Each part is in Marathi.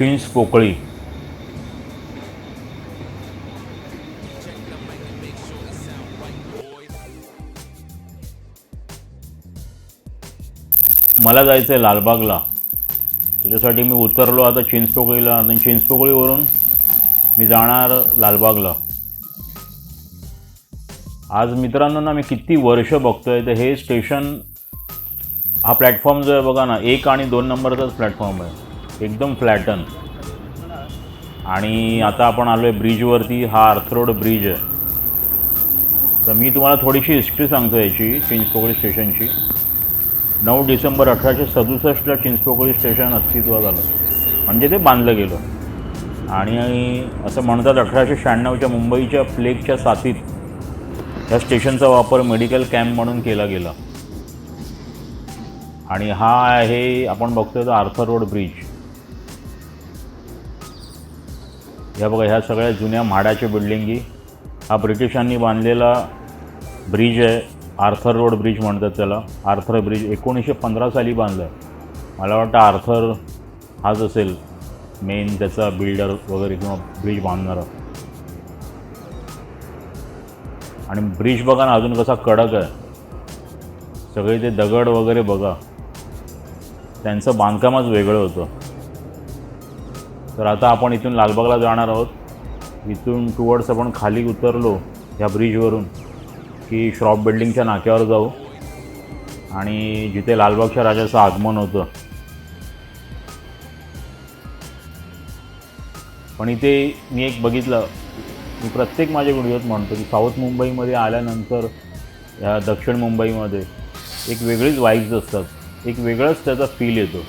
चिंच पोकळी. मला जायचं आहे लालबागला. त्याच्यासाठी मी उतरलो आता चिंचपोकळीला आणि चिंचपोकळीवरून मी जाणार लालबागला. आज मित्रांनो ना मी किती वर्ष बघतोय तर हे स्टेशन हा प्लॅटफॉर्म जो आहे बघा ना एक आणि दोन नंबरचाच प्लॅटफॉर्म आहे. एकदम फ्लॅटन आणि आता आपण आलो आहे ब्रिजवरती हा अर्थरोड ब्रिज आहे. तर मी तुम्हाला थोडीशी हिस्ट्री सांगतो याची चिंचपोकळी स्टेशनची नऊ डिसेंबर अठराशे सदुसष्टला चिंचपोकळी स्टेशन अस्तित्वात आलं. म्हणजे ते बांधलं गेलं. आणि असं म्हणतात अठराशे शहाण्णवच्या मुंबईच्या प्लेगच्या साथीत या स्टेशनचा वापर मेडिकल कॅम्प म्हणून केला गेला. आणि हा आहे आपण बघतोय तो आर्थर रोड ब्रिज ह्या बघा ह्या सगळ्या जुन्या म्हाडाच्या बिल्डिंगी हा ब्रिटिशांनी बांधलेला ब्रिज आहे. आर्थर रोड ब्रिज म्हणतात त्याला. आर्थर ब्रिज एकोणीसशे पंधरा साली बांधलं आहे मला वाटतं आर्थर हाच असेल मेन त्याचा बिल्डर वगैरे किंवा ब्रिज बांधणारा. आणि ब्रिज बघा ना अजून कसा कडक आहे. सगळे ते दगड वगैरे बघा. त्यांचं बांधकामच वेगळं होतं. तर आता आपण इथून लालबागला जाणार आहोत. इथून टुवर्ड्स आपण खाली उतरलो ह्या ब्रिजवरून की श्रॉप बिल्डिंगच्या नाक्यावर जाऊ. आणि जिथे लालबागच्या राजाचं आगमन होतं. पण इथे मी एक बघितलं मी प्रत्येक माझ्या व्हिडिओत म्हणतो की साऊथ मुंबईमध्ये आल्यानंतर या दक्षिण मुंबईमध्ये एक वेगळीच वाईब्स असतात. एक वेगळंच त्याचा फील येतो.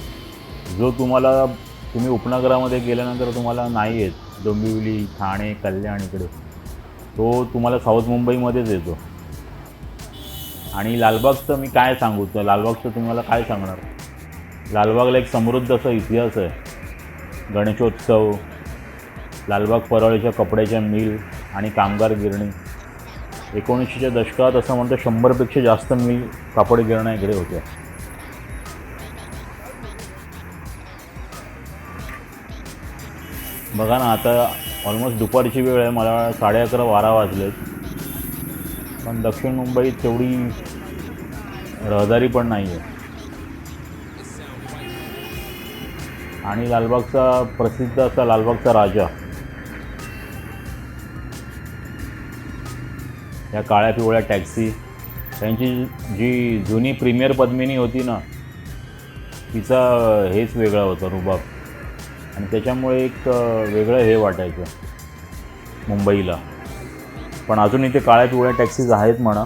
जो तुम्हाला तुम्ही उपनगरामध्ये गेल्यानंतर तुम्हाला नाही येत. डोंबिवली ठाणे कल्याण इकडे. तो तुम्हाला साऊथ मुंबईमध्येच येतो. आणि लालबागचं मी काय सांगू? तर लालबागचं तुम्हाला काय सांगणार? लालबागला एक समृद्ध असा इतिहास आहे. गणेशोत्सव लालबाग परळीच्या कपड्याच्या मिल आणि कामगार गिरणी. एकोणीसशेच्या दशकात असं म्हणतं शंभरपेक्षा जास्त मिल कापड गिरण्या इकडे होत्या. बघा ना आता ऑलमोस्ट दुपारची वेळ आहे. मला साडे अकरा बारा वाजलेत. पण दक्षिण मुंबईत तेवढी रहदारी पण नाही आहे आणि लालबागचा प्रसिद्ध असा लालबागचा राजा. या काळ्या पिवळ्या टॅक्सी. त्यांची जी जुनी प्रीमियर पद्मिनी होती ना तिचा हेच वेगळा होता रुबाब. आणि त्याच्यामुळे एक वेगळं हे वाटायचं. मुंबईला. पण अजून इथे काळ्या पिवळ्या टॅक्सीज आहेत म्हणा.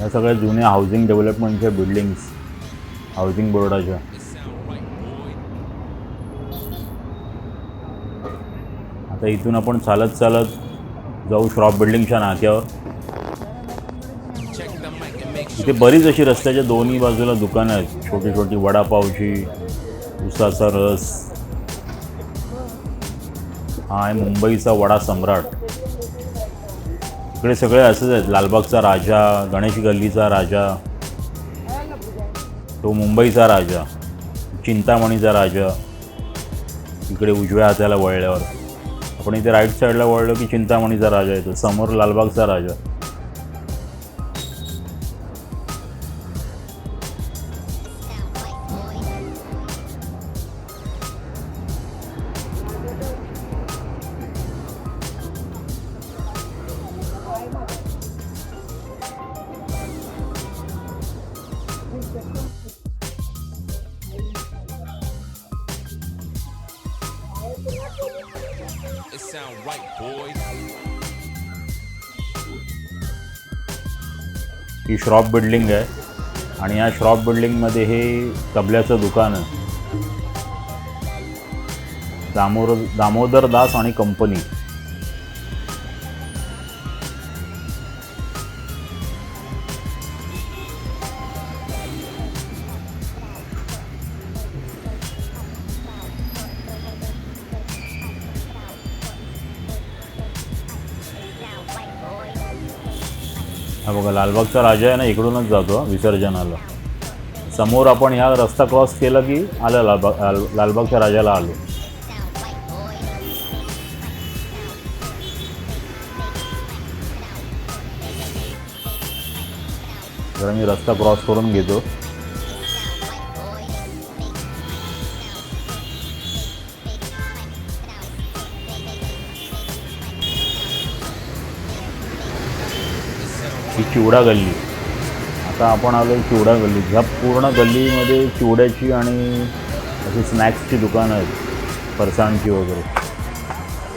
या सगळ्या जुन्या हाऊसिंग डेव्हलपमेंटच्या बिल्डिंग्स हाऊसिंग बोर्डाच्या तर इथून आपण चालत चालत जाऊ श्रॉप बिल्डिंगच्या नाक्यावर. इथे बरीच अशी रस्त्याच्या दोन्ही बाजूला दुकानं आहेत. छोटी छोटी वडापावची उसाचा रस. हा आहे मुंबईचा वडा सम्राट. इकडे सगळे असेच आहेत. लालबागचा राजा गणेश गल्लीचा राजा तो मुंबईचा राजा चिंतामणीचा राजा इकडे उजव्या हाताला वळल्यावर. आपण इथे राईट साईडला वळलो की चिंतामणीचा राजा येतो. समोर लालबागचा राजा. Sound right, boys. ही श्रॉप बिल्डिंग आहे आणि या श्रॉप बिल्डिंगमध्ये हे तबल्याचं दुकान आहे दामोर दामोदर दास आणि कंपनी हा बघा लालबागचा राजा आहे ना इकडूनच जातो विसर्जनाला. समोर आपण ह्या रस्ता क्रॉस केला की आलं लालबाग लाल- लालबागच्या राजाला आलो. जरा मी रस्ता क्रॉस करून घेतो. चिवडा गल्ली. आता आपण आलो चिवडा गल्ली ह्या पूर्ण गल्लीमध्ये चिवड्याची आणि अशी स्नॅक्सची दुकानं आहेत फरसाणची वगैरे.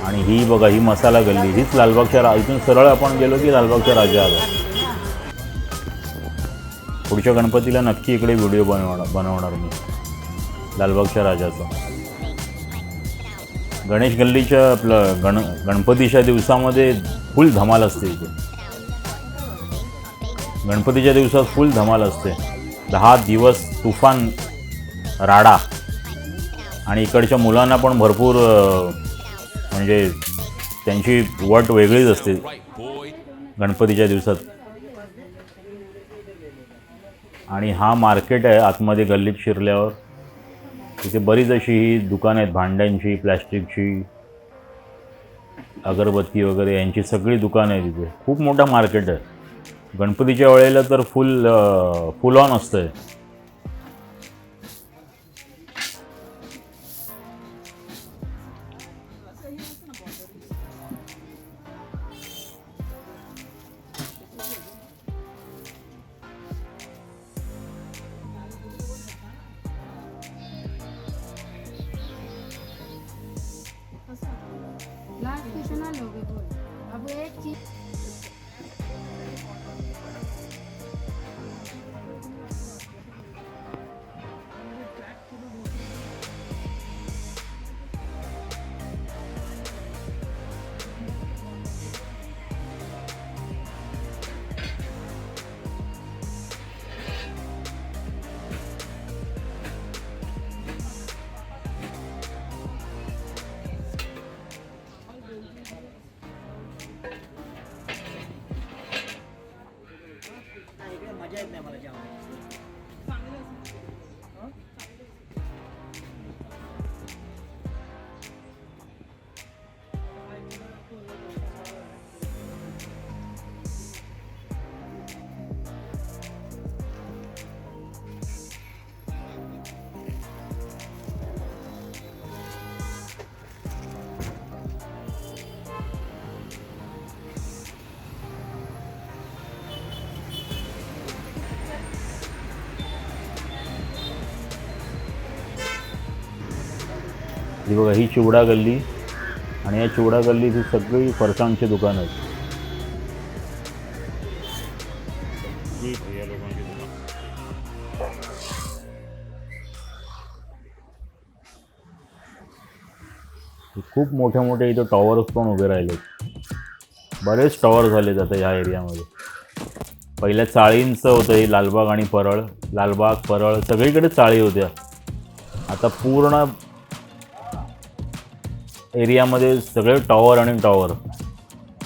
आणि ही बघा ही मसाला गल्ली. हीच लालबागच्या रा इथून सरळ आपण गेलो की लालबागच्या राजा आला. पुढच्या गणपतीला नक्की इकडे व्हिडिओ बनवणार बनवणार मी. लालबागच्या राजाचा. गणेश गल्लीच्या आपलं गण गणपतीच्या दिवसामध्ये फुल धमाल असते इथे. गणपतीच्या दिवसात फुल धमाल असते. दहा दिवस तुफान राडा आणि इकडच्या मुलांना पण भरपूर म्हणजे त्यांची वट वेगळीच असते गणपतीच्या दिवसात. आणि हा मार्केट आहे आतमध्ये गल्लीत शिरल्यावर. तिथे बरीच अशी ही दुकानं आहेत भांड्यांची प्लॅस्टिकची अगरबत्ती वगैरे यांची सगळी दुकानं आहे तिथे. खूप मोठं मार्केट आहे. गणपतीच्या वेळेला तर फुल फुल ऑन असतं आहे ही बघा ही चिवडा गल्ली आणि या चिवडा गल्लीत ही सगळी फरसाणची दुकानं आहेत. खूप मोठे मोठे इथं टॉवर्स पण उभे राहिलेत बरेच टॉवर झालेत आता ह्या एरियामध्ये. पहिल्या चाळींचं होतं हे लालबाग आणि परळ. लालबाग परळ सगळीकडे चाळी होत्या. आता पूर्ण एरियामध्ये सगळे टॉवर आणि टॉवर.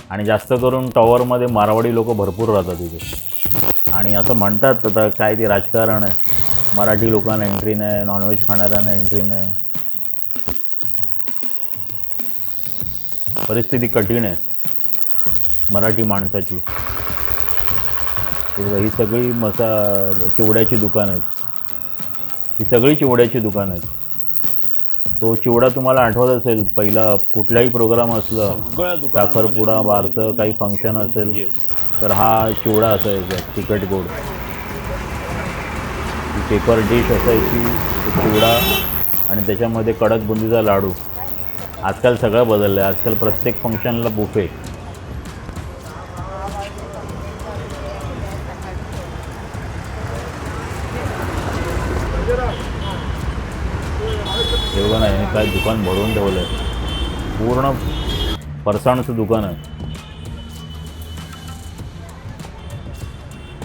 आणि जास्त करून टॉवरमध्ये मारवाडी लोक भरपूर राहतात तिथे आणि असं म्हणतात आता काय ते राजकारण आहे. मराठी लोकांना एंट्री नाही नॉनव्हेज खाणाऱ्यांना एंट्री नाही. परिस्थिती कठीण आहे. मराठी माणसाची. ही सगळी मसा चिवड्याची दुकानं आहेत. ही सगळी चिवड्याची दुकानं आहेत. तो चिवडा तुम्हाला आठवत असेल पहिला कुठलाही प्रोग्राम असलं साखरपुडा बारसं काही फंक्शन असेल तर हा चिवडा असायचा तिखट गोड. पेपर डिश असायची चिवडा आणि त्याच्यामध्ये कडक बुंदीचा लाडू. आजकाल सगळं बदललं आहे आजकाल प्रत्येक फंक्शनला बुफे हे बघा ना याने काय दुकान भरून ठेवलं आहे पूर्ण फरसाणचं दुकान आहे.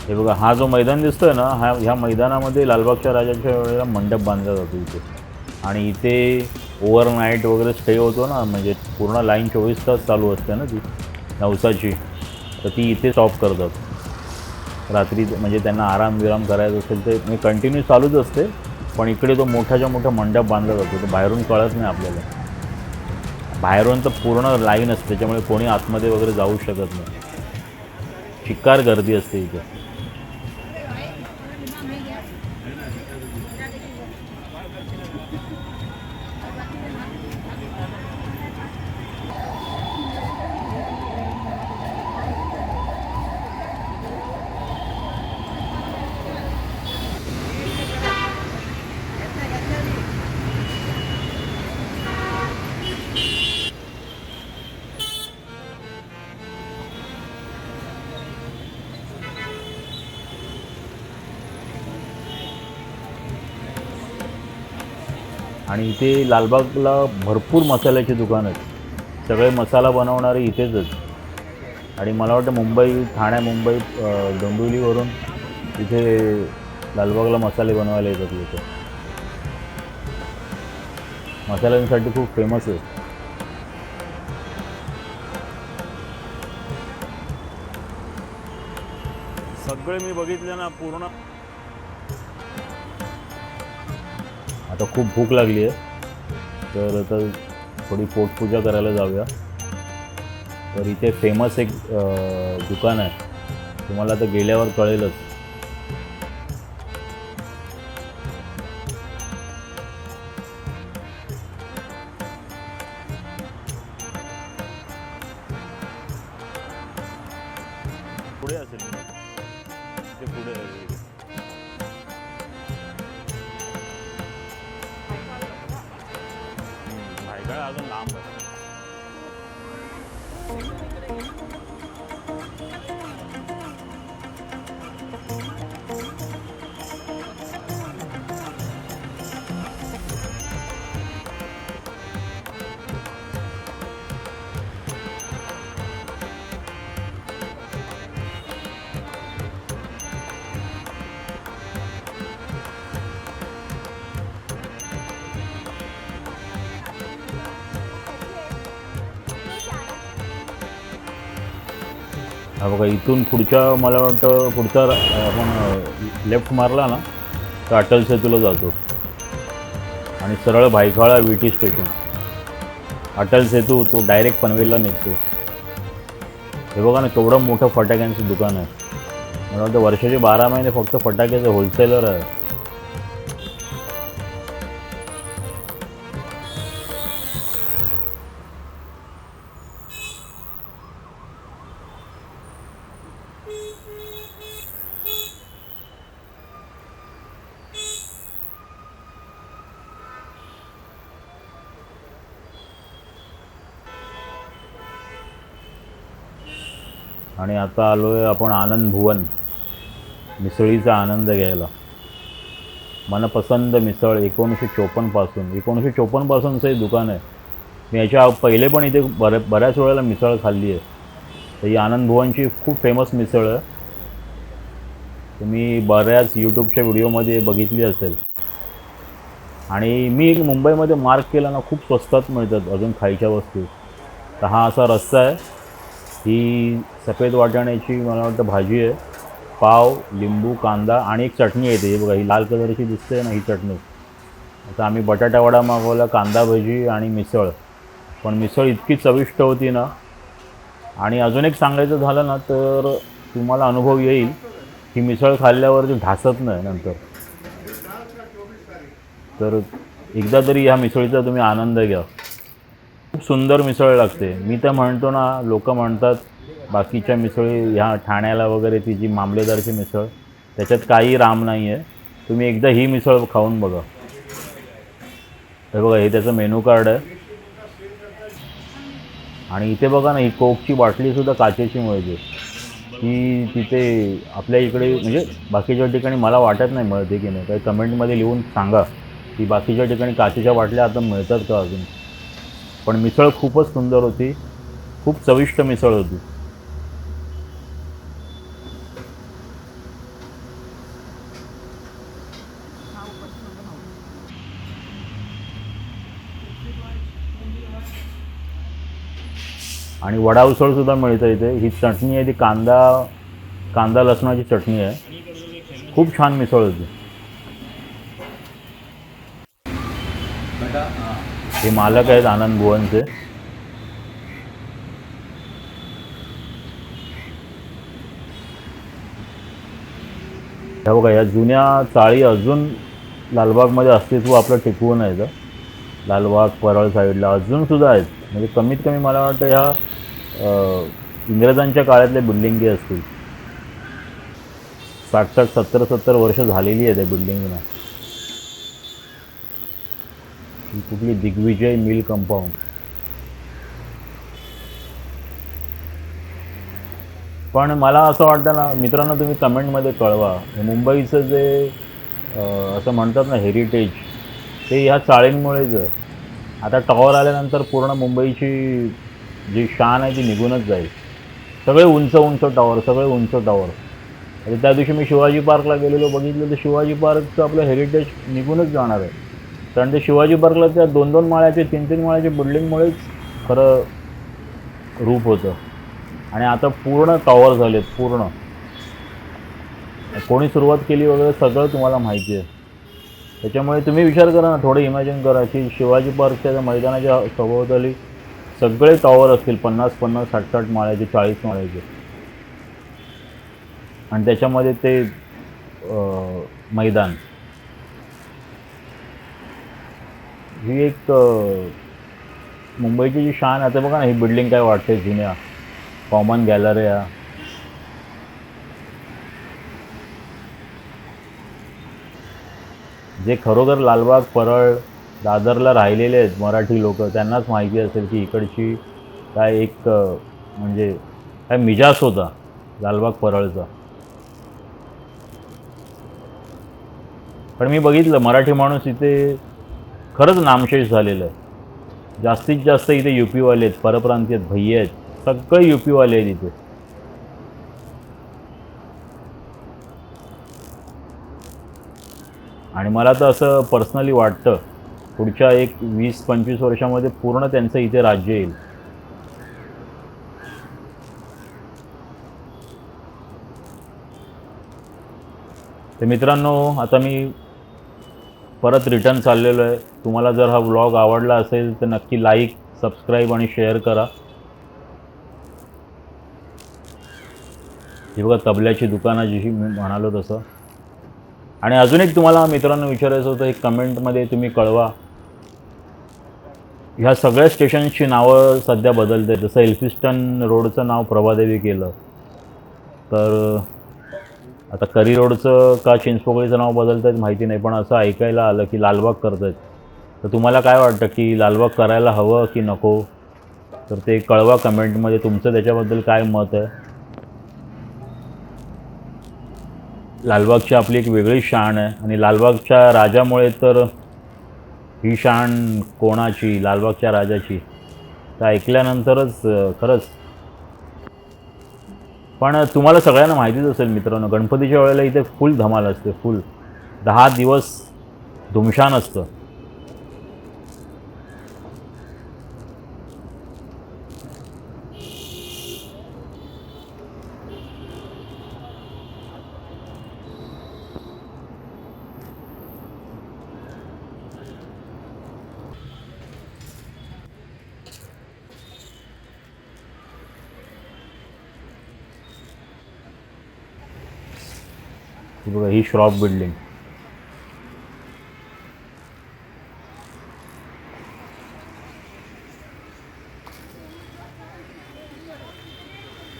हे बघा हा जो मैदान दिसतोय ना हा ह्या मैदानामध्ये लालबागच्या राजाच्या वेळेला मंडप बांधला जातो इथे. आणि इथे ओव्हरनाईट वगैरे स्टे होतो ना म्हणजे पूर्ण लाईन चोवीस तास चालू असते ना ती नवसाची. तर ती इथे स्टॉप करतात. रात्री म्हणजे त्यांना आराम विराम करायचा असेल ते मी कंटिन्यू चालूच असते. पण इकडे तो मोठ्याच्या मोठा मंडप बांधला जातो. तो बाहेरून कळत नाही आपल्याला. बाहेरून तर पूर्ण लाईन असते त्याच्यामुळे कोणी आतमध्ये वगैरे जाऊ शकत नाही. शिकार गर्दी असते इथे. आणि इथे लालबागला भरपूर मसाल्याची दुकानं आहेत. सगळे मसाला बनवणारे इथेच आणि मला वाटतं मुंबई ठाणे मुंबई डोंबिवलीवरून इथे लालबागला मसाले बनवायला येतात लोक. मसाल्यांसाठी खूप फेमस आहे सगळे मी बघितले ना पूर्ण. आता खूप भूक लागली आहे तर आता थोडी पोटपूजा करायला जाऊया. तर इथे फेमस एक दुकान आहे. तुम्हाला आता गेल्यावर कळेलच. हम्म, भायखळा बघा इथून पुढच्या मला वाटतं पुढचा आपण लेफ्ट मारला ना तर अटल सेतूला जातो. आणि सरळ Byculla V T station. Atal Setu तो डायरेक्ट पनवेलला निघतो. हे बघा ना केवढं मोठं फटाक्यांचं दुकान आहे. मला वाटतं वर्षाचे बारा महिने फक्त फटाक्याचे होलसेलर आहे. आणि आता आलो आहे आपण आनंद भुवन मिसळीचा आनंद घ्यायला. मनपसंत मिसळ एकोणीसशे चोपन्नपासून एकोणीसशे चोपन्नपासूनचं हे दुकान आहे. मी याच्या पहिले पण इथे बऱ्या बऱ्याच वेळेला मिसळ खाल्ली आहे. तर ही आनंद भुवनची खूप फेमस मिसळ आहे. तुम्ही बऱ्याच यूट्यूबच्या व्हिडिओमध्ये बघितली असेल. आणि मी मुंबईमध्ये मार्क केला ना खूप स्वस्तात मिळतात अजून खायच्या वस्तू. तर हा असा रस्ता आहे. ही सफेद वाटाण्याची मला वाटतं भाजी आहे. पाव लिंबू कांदा आणि एक चटणी येते. हे बघा ही लाल कलरची दिसते ना ही चटणी. आता आम्ही बटाटावडा मागवला कांदा भजी आणि मिसळ. पण मिसळ इतकी चविष्ट होती ना. आणि अजून एक सांगायचं झालं ना तर तुम्हाला अनुभव येईल ही मिसळ खाल्ल्यावर खाल्ल्यावरती ढासत नाही नंतर. तर एकदा तरी ह्या मिसळीचा तुम्ही आनंद घ्या. खूप सुंदर मिसळ लागते. मी तर म्हणतो ना लोक म्हणतात बाकीच्या मिसळी ह्या ठाण्याला वगैरे ती जी मामलेदारची मिसळ त्याच्यात काही राम नाही आहे तुम्ही एकदा ही मिसळ खाऊन बघा. हे बघा हे त्याचं मेनू कार्ड आहे. आणि इथे बघा ना ही कोकची बाटलीसुद्धा काचेची मिळते. की तिथे आपल्या इकडे म्हणजे बाकीच्या ठिकाणी मला वाटत नाही मिळते की नाही. काही कमेंटमध्ये लिहून सांगा की बाकीच्या ठिकाणी काचेच्या बाटल्या आता मिळतात का अजून? पण मिसळ खूपच सुंदर होती. खूप चविष्ट मिसळ होती. आणि वडा उसळ सुद्धा मिळतं इथे. ही चटणी आहे ती कांदा कांदा लसणाची चटणी आहे. खूप छान मिसळ होती. हे मालक आहेत आनंद भुवनचे. ह्या बघा या जुन्या चाळी अजून लालबागमध्ये अस्तित्व आपलं टिकवून आहे लालबाग परळ साईडला अजूनसुद्धा आहेत. म्हणजे कमीत कमी मला वाटतं ह्या इंग्रजांच्या काळातल्या बिल्डिंगी असतील. साठ साठ सत्तर सत्तर वर्ष झालेली आहे त्या बिल्डिंगना. ही कुठली दिग्विजय मिल कंपाऊंड पण मला असं वाटतं ना मित्रांनो तुम्ही कमेंटमध्ये कळवा. मुंबईचं जे असं म्हणतात ना हेरिटेज ते ह्या चाळींमुळेच आहे. आता टॉवर आल्यानंतर पूर्ण मुंबईची जी शान आहे ती निघूनच जाईल. सगळे उंच उंच टॉवर सगळे उंच टॉवर आणि त्या दिवशी मी शिवाजी पार्कला गेलेलो बघितलं तर शिवाजी पार्कचं आपलं हेरिटेज निघूनच जाणार आहे. कारण ते शिवाजी पार्कला त्या दोन दोन माळ्याचे तीन तीन माळ्याचे बिल्डिंगमुळेच खरं रूप होतं. आणि आता पूर्ण टॉवर झालेत पूर्ण. कोणी सुरुवात केली वगैरे सगळं तुम्हाला माहिती आहे. त्याच्यामुळे तुम्ही विचार करा ना थोडं इमॅजिन करा की शिवाजी पार्कच्या मैदानाच्या सभोवताली सगळे टॉवर असतील पन्नास पन्नास साठ साठ माळ्याचे चाळीस माळ्याचे. आणि त्याच्यामध्ये ते मैदान. ही एक मुंबईची जी शान आहे आता बघा ना ही बिल्डिंग काय वाटते जुन्या. कॉमन गॅलऱ्या जे खरोखर लालबाग परळ दादरला राहिलेले आहेत मराठी लोक त्यांनाच माहिती असेल की इकडची काय एक म्हणजे काय मिजास होता लालबाग परळचा. पण मी बघितलं मराठी माणूस इथे खरंच नामशेष झालेलं आहे. जास्तीत जास्त इथे यू पीवाले आहेत परप्रांतीय आहेत आहेत सगळे यू पीवाले आहेत इथे. आणि मला तर असं पर्सनली वाटतं पुढच्या एक वीस पंचवीस वर्षामध्ये पूर्ण त्यांचं इथे राज्य येईल. तर मित्रांनो आता मी परत रिटर्न चाललेलो आहे. तुम्हाला जर हा व्लॉग आवडला असेल तर नक्की लाईक सबस्क्राईब आणि शेअर करा. हे बघा तबल्याची दुकानं जशी मी म्हणालो तसं. आणि अजून एक तुम्हाला मित्रांनो विचारायचं होतं एक कमेंटमध्ये तुम्ही कळवा. ह्या सगळ्या स्टेशनची नावं सध्या बदलते जसं एल्फिस्टन रोडचं नाव प्रभादेवी केलं. तर आता करी रोडचं का चिंचपोकळीचं नाव बदलत आहेत माहिती नाही पण असं ऐकायला आलं की लालबाग करत आहेत तर तुम्हाला काय वाटतं की लालबाग करायला हवं की नको? तर ते कळवा कमेंटमध्ये तुमचं त्याच्याबद्दल काय मत आहे? लालबागची आपली एक वेगळी शान आहे आणि लालबागच्या राजामुळे तर ही शान कोणाची? लालबागच्या राजाची. तर ऐकल्यानंतरच खरंच पण तुम्हाला सगळ्यांना माहितीच असेल मित्रांनो गणपतीच्या वेळेला इथे फुल धमाल असते फुल. दहा दिवस धुमशान असतं. ही श्रॉप बिल्डिंग.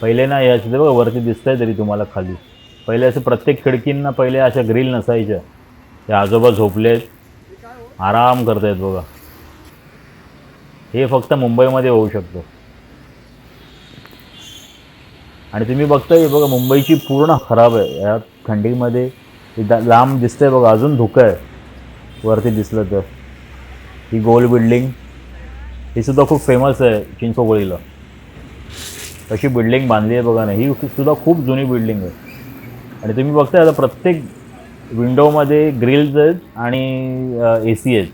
पहिले ना याचे बघा वरती दिसतंय तरी तुम्हाला खाली. पहिले असं प्रत्येक खिडकींना पहिले अशा ग्रिल नसायच्या. हे आजोबा झोपलेत. आराम करतायत बघा. हे फक्त मुंबईमध्ये होऊ शकतं. आणि तुम्ही बघताय बघा मुंबईची पूर्ण खराब आहे. या थंडीमध्ये लांब दिसतंय बघा अजून धुकं आहे. वरती दिसलं तर. ही गोल बिल्डिंग ही सुद्धा खूप फेमस आहे चिंचोगोळीला अशी बिल्डिंग बांधली आहे बघा ना. ही सुद्धा खूप जुनी बिल्डिंग आहे. आणि तुम्ही बघताय आता प्रत्येक विंडोमध्ये ग्रिल्स आहेत आणि ए सी आहेत.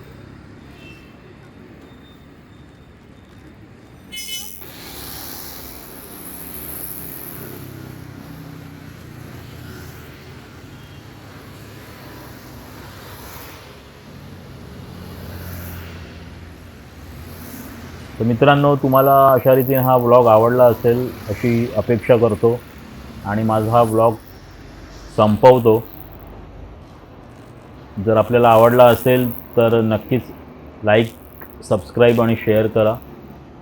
तर मित्रांनो तुम्हाला अशा रीतीने हा ब्लॉग आवडला असेल अशी अपेक्षा करतो आणि माझा हा ब्लॉग संपवतो. जर आपल्याला आवडला असेल तर नक्कीच लाईक सबस्क्राईब आणि शेअर करा.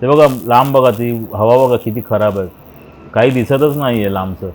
ते बघा लांब बघा ती हवा बघा किती खराब आहे. काही दिसतच नाही आहे लांबचं.